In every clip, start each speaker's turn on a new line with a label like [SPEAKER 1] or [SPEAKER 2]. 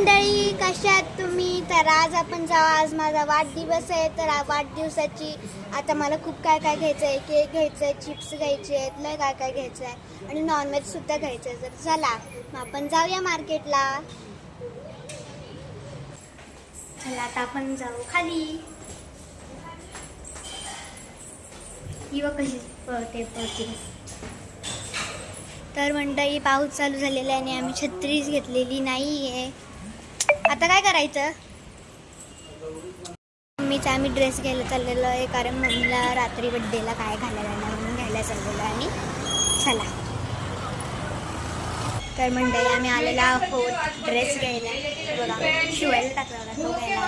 [SPEAKER 1] मंडळी कशात तुम्ही? तर आज आपण जाऊ. आज माझा वाढदिवस आहे. तर वाढदिवसाची आता मला खूप काय काय घ्यायचं आहे केक घ्यायचं आहे चिप्स घ्यायचे आहेत लय काय काय घ्यायचं आहे आणि नॉनव्हेजसुद्धा घ्यायचं आहे तर चला मग आपण जाऊया मार्केटला चला आता आपण जाऊ खाली. ही बघ कशी पळते पळते. तर मंडळी पाऊस चालू झालेला आहे आणि आम्ही छत्रीच घेतलेली नाही आहे आता काय करायचं? मम्मीचा आम्ही ड्रेस घ्यायला चाललेलो आहे कारण मम्मीला रात्री बड्डेला काय घालायला नाही म्हणून घ्यायला चाललेलो आहे. आणि चला. तर मंडळी आम्ही आलेला आहोत ड्रेस घ्यायला. बघा शिवायला टाकला तो घ्यायला.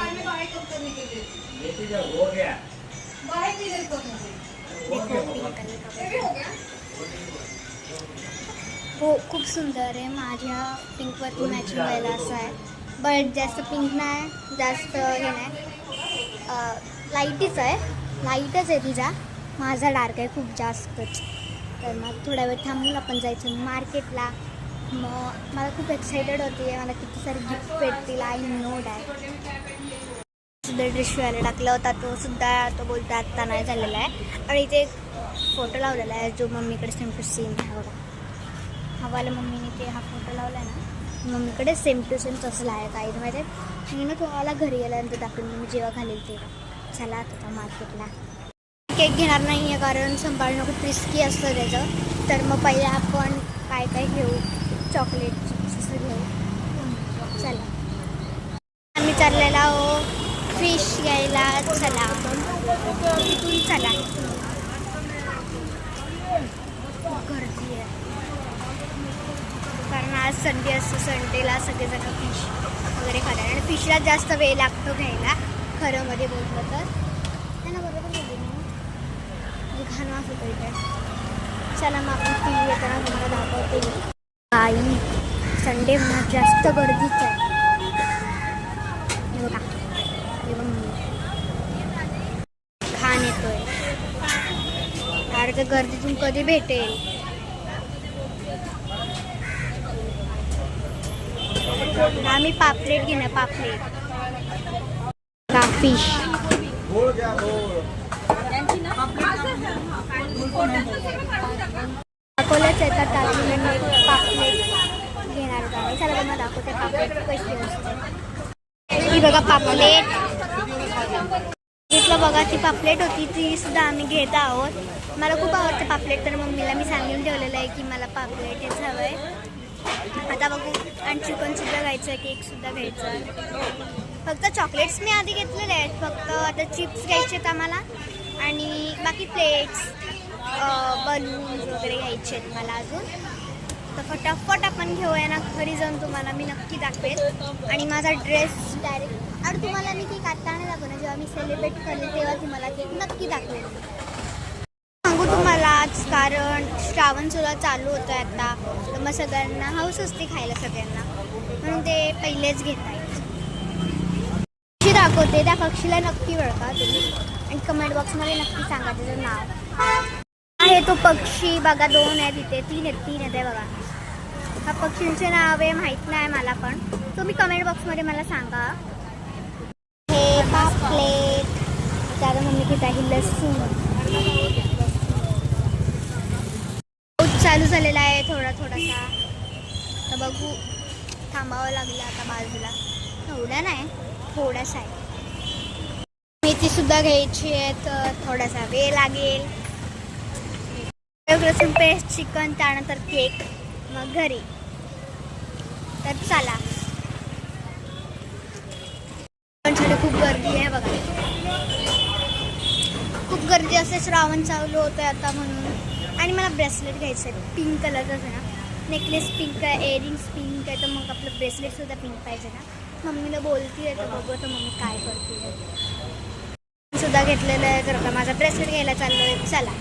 [SPEAKER 1] हो खूप सुंदर आहे. माझ्या पिंकवरती मॅचिंग व्हायला असं आहे. बट जास्त पिंक नाही जास्त हे नाही लाईटच आहे लाईटच आहे तिचा माझा डार्क आहे खूप जास्तच तर मग थोड्या वेळ थांबून आपण जायचं मार्केटला मग मला खूप एक्सायटेड होती मला किती सारे गिफ्ट भेटतील आय नो डॅट सुद्धा ड्रेस शिवायला टाकला होता तो सुद्धा तो बोलतो आत्ता नाही झालेला आहे. आणि इथे फोटो लावलेला आहे जो मम्मीकडे सेम टू सेम आहे बघा. हवाला मम्मीने ते हा फोटो लावला आहे ना मम्मीकडे सेम टू सेम तसं आहे काही माहिती आहे? मी ना तुम्हाला घरी गेल्यानंतर दाखवून मी जेव्हा घालेल तेव्हा. चला आता मार्केटला. केक घेणार नाही आहे कारण सांभाळणं खूप रिस्की असतं त्याचं. तर मग पहिले आपण काय काय घेऊ? चॉकलेट चिप्स असं घेऊ. चला. आम्ही चाललेला आहो फिश घ्यायला. चला. इथून चला. गर्दी आहे. आज संडे असतो संडेला सगळेजण फिश वगैरे खातात. आणि फिशला जास्त वेळ लागतो घ्यायला खरं मध्ये बोललं तर. त्यांना बरोबर बोलली मी घाण वास होतो इथे चला मग आपण फिश येताना तुम्हाला दाखवते आई संडे म्हणून जास्त गर्दीच आहे. हे घाण येतोय. अरे तर गर्दीतून कधी भेटेल? आम्ही पापलेट घेणार पापलेट. फिश. अकोल्याच येतात त्यातून मी पापलेट घेणार होता चला तुम्हाला दाखवते पापलेट कशी असते. ही बघा पापलेट. इथलं बघा ती पापलेट होती ती सुद्धा आम्ही घेत आहोत. मला खूप आवडते पापलेट तर मम्मीला मी सांगून ठेवलेलं आहे की मला पापलेट हेच हवं आहे आता बघू आणि चिकन सुद्धा घ्यायचं आहे केक सुद्धा घ्यायचं. आहे फक्त चॉकलेट्स मी आधी घेतलेले आहेत. फक्त आता चिप्स घ्यायचे आहेत आम्हाला. आणि बाकी प्लेट्स बलून्स वगैरे घ्यायचे आहेत मला अजून. तर फटाफट आपण घेऊया ना घरी जाऊन तुम्हाला मी नक्की दाखवेल. आणि माझा ड्रेस डायरेक्ट आणि तुम्हाला मी केक आत्ता नाही दाखवणार जेव्हा मी सेलिब्रेट करेल तेव्हा तुम्हाला केक नक्की दाखवेल. कारण श्रावण सुद्धा चालू होतं आहे आता. तर मग सगळ्यांना हौस असते खायला सगळ्यांना. म्हणून ते पहिलेच घेत पक्षी दाखवते. त्या पक्षीला नक्की ओळखा तुम्ही. आणि कमेंट बॉक्समध्ये नक्की सांगा त्याचं नाव. आहे तो पक्षी. बघा दोन आहे तिथे तीन आहेत तीन आहेत. बघा. हा पक्षींचे नाव आहे माहीत नाही मला पण. तुम्ही कमेंट बॉक्समध्ये मला सांगा. हे पापलेट. त्याला मम्मी घेत आहे लसूण. चालू झालेला आहे थोडा थोडासा. तर बघू. थांबावं लागलं आता बाजूला. एवढा नाही थोडासा आहे. मेथीसुद्धा घ्यायची आहे तर थोडासा वेळ लागेल. लसूण पेस्ट चिकन त्यानंतर केक मग घरी. तर चला. साठी खूप गर्दी आहे बघा. खूप गर्दी असते. श्रावण चालू होतं आता म्हणून. आणि मला ब्रेसलेट घ्यायचं आहे. पिंक कलरचं आहे ना. नेकलेस पिंक आहे इयरिंग्स पिंक आहे तर मग आपलं ब्रेसलेटसुद्धा पिंक पाहिजे ना. मम्मीला बोलती आहे तर बघू तर मम्मी काय करते सुद्धा घेतलेलं आहे तर का. माझा ब्रेसलेट घ्यायला चाललो आहे चला.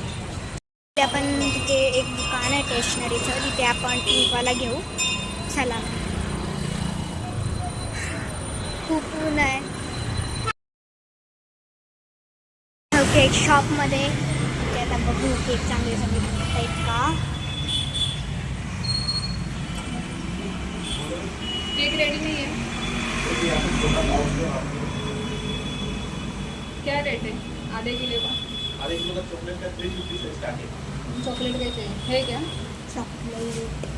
[SPEAKER 1] ते आपण तिथे एक दुकान आहे स्टेशनरीचं तिथे आपण पिंकवाला घेऊ. चला. खूप ऊन आहे. ओके शॉपमध्ये आता बघू केक चांगले चांगले बनवत आहेत का?
[SPEAKER 2] केक रेडी नाही आहे क्या रेट है आधे किलो का?
[SPEAKER 3] आधे किलो का चॉकलेट का थ्री फिफ्टी से स्टार्ट है
[SPEAKER 2] चॉकलेट कैसे है क्या
[SPEAKER 1] चॉकलेट.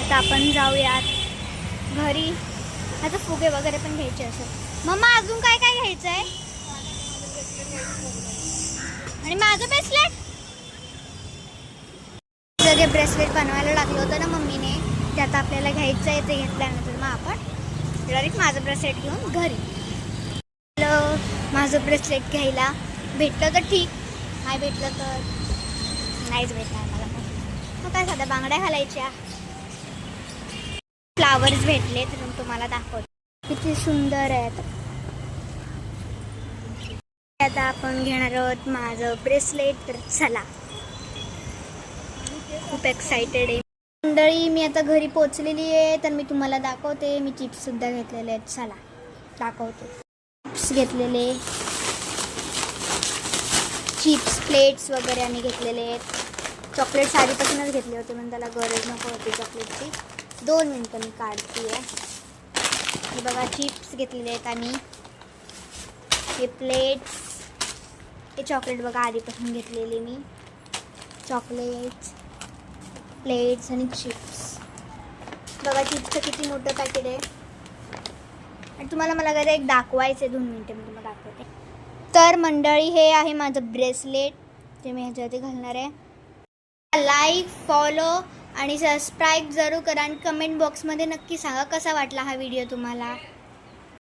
[SPEAKER 1] आता आपण जाऊयात घरी. आता फुगे वगैरे पण घ्यायचे असत मम्मा अजून काय काय घ्यायचं आहे आणि माझं ब्रेसलेट जे ब्रेसलेट बनवायला लागलं होतं ना मम्मीने ते आता आपल्याला घ्यायचं आहे ते घेतल्यानंतर मग आपण डायरेक्ट माझं ब्रेसलेट घेऊन घरी. माझं ब्रेसलेट घ्यायला भेटलं तर ठीक. नाही भेटलं तर नाहीच भेटणार मला. पण मग काय साध्या बांगड्या घालायच्या. फ्लावर्स भेटले तर मी तुम्हाला दाखवते. किती सुंदर आहेत. आता आपण घेणार आहोत माझं ब्रेसलेट तर चला. खूप एक्साइटेड आहे. मंडळी मी आता घरी पोचलेली आहे तर मी तुम्हाला दाखवते. मी चिप्स सुद्धा घेतलेले आहेत. चला. दाखवते. चिप्स घेतलेले. चिप्स प्लेट्स वगैरे आम्ही घेतलेले आहेत. चॉकलेट्स आधीपासूनच घेतले होते पण त्याला गरज नको होती चॉकलेटची दोन मिनटं मी काढते आहे हे बघा चिप्स घेतलेले आहेत आम्ही. हे प्लेट्स हे चॉकलेट बघा आधीपासून घेतलेले मी. चॉकलेट्स प्लेट्स आणि चिप्स बघा चिप्सचं किती मोठं पॅकेट आहे. आणि तुम्हाला मला काय एक दाखवायचं आहे दोन मिनटं मी तुम्हाला दाखवते. तर मंडळी हे आहे माझं ब्रेसलेट जे मी ह्याच्यावरती घालणार आहे. लाईक फॉलो आणि सबस्क्राईब जरूर करा आणि कमेंट बॉक्समध्ये नक्की सांगा कसा वाटला हा व्हिडिओ तुम्हाला.